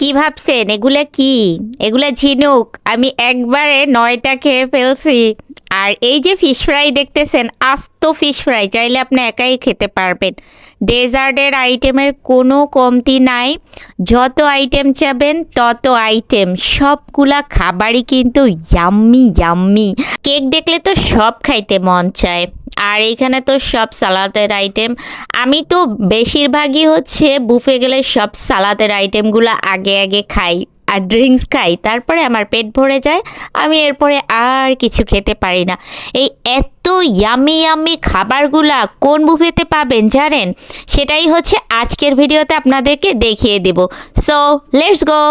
কি ভাবছেন? এগুলা কি? এগুলা ঝিনুক। আমি একবারে নয়টা খেয়ে ফেলছি। আর এই যে ফিশ ফ্রাই দেখতেছেন, আস্ত ফিশ ফ্রাই চাইলে আপনি একাই খেতে পারবেন। ডেজার্টের আইটেমের কোনো কমতি নাই। যত আইটেম চাবেন, তত আইটেম। সবগুলা খাবারই কিন্তু ইয়াম্মি ইয়াম্মি কেক দেখলে তো সব খাইতে মন চায়। আর এইখানে তো সব সালাদের আইটেম। আমি তো বেশিরভাগই হচ্ছে বুফে গেলে সব সালাদের আইটেমগুলো আগে আগে খাই। আর ড্রিঙ্কস খাই, তারপরে আমার পেট ভরে যায়, আমি এরপরে আর কিছু খেতে পারি না। এই এত ইয়ামি ইয়ামি খাবারগুলা কোন বুফেতে পাবেন জানেন? সেটাই হচ্ছে আজকের ভিডিওতে আপনাদেরকে দেখিয়ে দেব। So let's go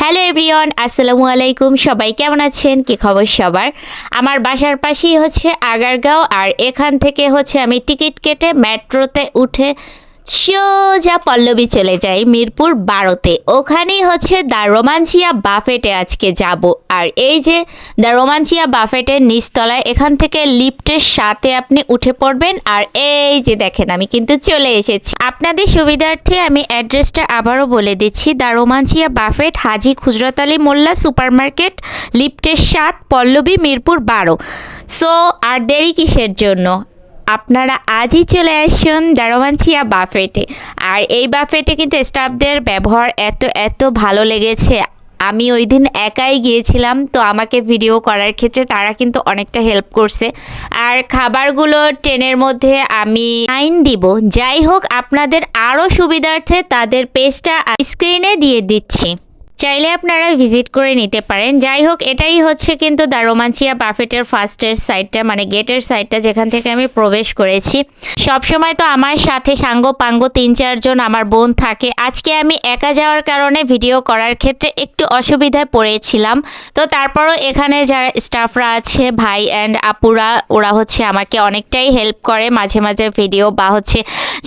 hello everyone আসসালামু আলাইকুম, সবাই কেমন আছেন? কি খবর সবার? আমার বাসার পাশেই হচ্ছে আগারগাঁও, আর এখান থেকে হচ্ছে আমি টিকিট কেটে মেট্রোতে উঠে সোজা পল্লবী চলে যাই মিরপুর বারোতে। ওখানেই হচ্ছে দ্য রোমাঞ্চিয়া বাফেটে আজকে যাব। আর এই যে দ্য রোমাঞ্চিয়া বাফেটের নিচতলায় এখান থেকে লিফটের সাথে আপনি উঠে পড়বেন। আর এই যে দেখেন, আমি কিন্তু চলে এসেছি। আপনাদের সুবিধার্থে আমি অ্যাড্রেসটা আবারও বলে দিচ্ছি। The রোমাঞ্চিয়া buffet, Haji Khujrat Ali Molla super market লিফটের সাত, পল্লবী, মিরপুর বারো। সো, আর দেরি কিসের জন্য? আপনারা আজই চলে আসুন দারোমানচিয়া বাফেটে। আর এই বাফেটে কিন্তু স্টাফদের ব্যবহার এত এত ভালো লেগেছে। আমি ওই দিন একাই গিয়েছিলাম, তো আমাকে ভিডিও করার ক্ষেত্রে তারা কিন্তু অনেকটা হেল্প করছে। আর খাবারগুলো ট্রেনের মধ্যে আমি আইন দিব। যাই হোক, আপনাদের আরও সুবিধার্থে তাদের পেজটা স্ক্রিনে দিয়ে দিচ্ছি। চাইলে আপনারা ভিজিট করে নিতে পারেন। যাই হোক, এটাই হচ্ছে কিন্তু দ্য রোমাঞ্চিয়া বাফেটের ফার্স্টের সাইডটা মানে গেটের সাইডটা যেখান থেকে আমি প্রবেশ করেছি। সবসময় তো আমার সাথে সাঙ্গ পাঙ্গ তিন চারজন আমার বোন থাকে। আজকে আমি একা যাওয়ার কারণে ভিডিও করার ক্ষেত্রে একটু অসুবিধায় পড়েছিলাম। তো তারপরও এখানে যারা স্টাফরা আছে, ভাই অ্যান্ড আপুরা, ওরা হচ্ছে আমাকে অনেকটাই হেল্প করে। মাঝে মাঝে ভিডিও বা হচ্ছে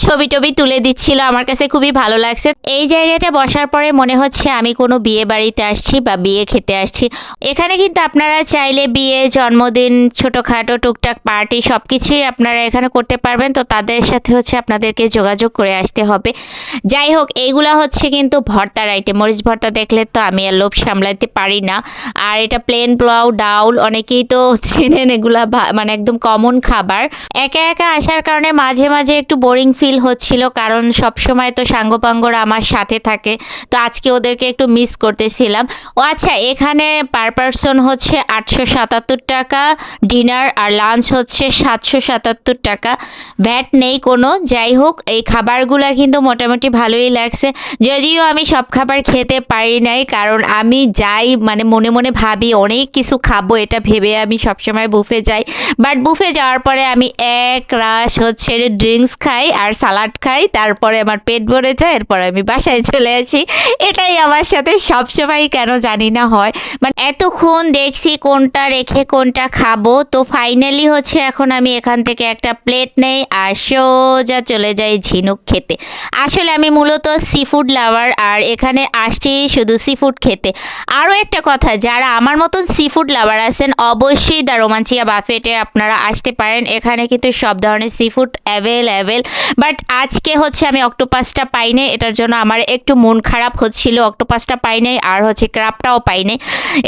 ছবি টবি তুলে দিচ্ছিল। আমার কাছে খুবই ভালো লাগছে। এই জায়গাটা বসার পরে মনে হচ্ছে আমি কোনো বিয়ে বাড়িতে আসছি বা বিয়ে খেতে আসছি। এখানে কিন্তু আপনারা চাইলে বিয়ে, জন্মদিন, ছোটোখাটো, টুকটাক পার্টি সব কিছুই আপনারা এখানে করতে পারবেন। তো তাদের সাথে হচ্ছে আপনাদেরকে যোগাযোগ করে আসতে হবে। যাই হোক এইগুলা হচ্ছে কিন্তু ভর্তার আইটেম মরিচ ভর্তা দেখলে তো আমি আর লোভ সামলাতে পারি না। আর এটা প্লেন পোলাও, ডাউল, অনেকেই তো চেনেন এগুলা মানে একদম কমন খাবার। একা একা আসার কারণে মাঝে মাঝে একটু বোরিং ফিল হচ্ছিল। কারণ সব সময় তো সাঙ্গপাঙ্গরা আমার সাথে থাকে। তো আজকে ওদেরকে একটু মিস করতেছিলাম। ও আচ্ছা এখানে পার পারসন হচ্ছে আটশো সাতাত্তর টাকা ডিনার আর লাঞ্চ হচ্ছে সাতশো সাতাত্তর টাকা। ভ্যাট নেই কোনো। যাই হোক, এই খাবারগুলো কিন্তু মোটামুটি ভালোই লাগছে। যদিও আমি সব খাবার খেতে পারি নাই, কারণ আমি যাই মানে মনে মনে ভাবি, অনেক কিছু খাব, এটা ভেবে আমি সবসময় বুফে যাই। বাট বুফে যাওয়ার পরে আমি এক রাশ হচ্ছে ড্রিঙ্কস খাই আর সালাড খাই, তারপরে আমার পেট ভরে যায়, এরপরে আমি বাসায় চলে আসি। এটাই আমার সাথে সবসময় কেন জানি না হয়। মানে এতক্ষণ দেখছি কোনটা রেখে কোনটা খাব। তো ফাইনালি হচ্ছে এখন আমি এখান থেকে একটা প্লেট নেই আর সোজা চলে যাই ঝিনুক খেতে। আসলে আমি মূলত সি ফুড লাভার আর এখানে আসছি শুধু সি ফুড খেতে। আরও একটা কথা, যারা আমার মতন সি ফুড লাভার আছেন, অবশ্যই দ্য রোমাঞ্চিয়া বাফেটে আপনারা আসতে পারেন। এখানে কিন্তু সব ধরনের সি ফুড অ্যাভেলেবেল বাট আজকে হচ্ছে আমি অক্টোপাসটা পাইনি, এটার জন্য আমার একটু মন খারাপ হচ্ছিল। অক্টোপাসটা পাইনি আর হচ্ছে ক্রাপটাও পাই নাই।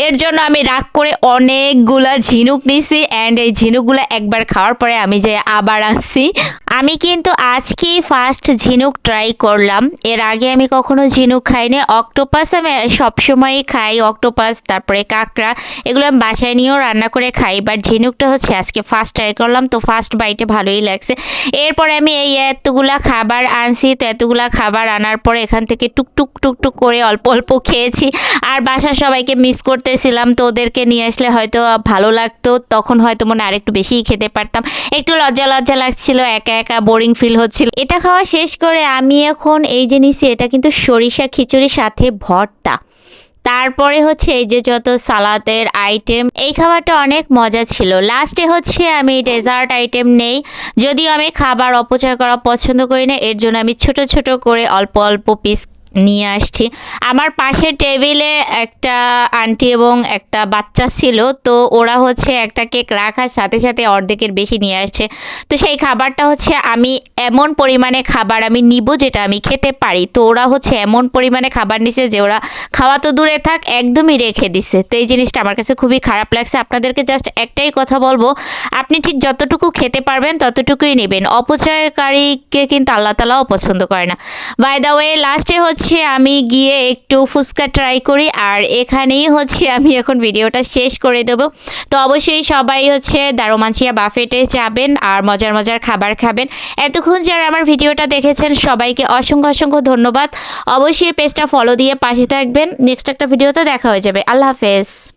এর জন্য আমি রাগ করে অনেকগুলা ঝিনুক নিছি অ্যান্ড এই ঝিনুকগুলো একবার খাওয়ার পরে আমি যে আবার আসছি আমি কিন্তু আজকেই ফার্স্ট ঝিনুক ট্রাই করলাম। এর আগে আমি কখনো ঝিনুক খাইনি। অক্টোপাস আমি সবসময়ই খাই। অক্টোপাস তারপরে কাঁকড়া, এগুলো আমি বাসায় নিয়েও রান্না করে খাই। বাট ঝিনুকটা হচ্ছে আজকে ফার্স্ট ট্রাই করলাম। তো ফার্স্ট বাইটে ভালোই লাগছে। এরপরে আমি এই এতগুলা খাবার আনছি। তো এতগুলা খাবার আনার পরে এখান থেকে টুকটুক টুকটুক করে অল্প অল্প খেয়েছি। আর বাসার সবাইকে মিস করতেছিলাম। তো ওদেরকে নিয়ে আসলে হয়তো ভালো লাগতো। তখন হয়তো মনে আরেকটু বেশিই খেতে পারতাম। একটু লজ্জা লজ্জা লাগছিল একা একা বোরিং ফিল হচ্ছিল। এটা খাওয়া শেষ করে আমি এখন এই যে নিছি, এটা কিন্তু সরিষা খিচুড়ির সাথে ভর্তা। তারপরে হচ্ছে এই যে যত সালাদের আইটেম এই খাবারটা অনেক মজা ছিল। লাস্টে হচ্ছে আমি ডেজার্ট আইটেম নেই। যদিও আমি খাবার অপচয় করা পছন্দ করি না, এর জন্য আমি ছোট ছোট করে অল্প অল্প পিস নিয়ে আসছি। আমার পাশের টেবিলে একটা আন্টি এবং একটা বাচ্চা ছিল, তো ওরা হচ্ছে একটা কেক রাখার সাথে সাথে অর্ধেকের বেশি নিয়ে আসছে। তো সেই খাবারটা হচ্ছে আমি এমন পরিমাণে খাবার আমি নিব যেটা আমি খেতে পারি। তো ওরা হচ্ছে এমন পরিমাণে খাবার নিছে যে ওরা খাওয়া তো দূরে থাক, একদমই রেখে দিছে। তো এই জিনিসটা আমার কাছে খুবই খারাপ লাগছে। আপনাদেরকে জাস্ট একটাই কথা বলব, আপনি ঠিক যতটুকু খেতে পারবেন ততটুকুই নেবেন। অপচয়কারীকে কিন্তু আল্লাহ তালাও পছন্দ করে না। বাই দ্য ওয়ে লাস্টে হচ্ছে আমি গিয়ে একটু ফুচকা ট্রাই করি আর এখানেই হচ্ছে আমি এখন ভিডিওটা শেষ করে দেবো। তো অবশ্যই সবাই হচ্ছে দারোমাঞ্চিয়া বাফেটে যাবেন আর মজার মজার খাবার খাবেন। এতক্ষণ যারা আমার ভিডিওটা দেখেছেন সবাইকে অসংখ্য অসংখ্য ধন্যবাদ। অবশ্যই পেজটা ফলো দিয়ে পাশে থাকবেন। নেক্সট একটা ভিডিওতে দেখা হয়ে যাবে। আল্লাহ হাফেজ।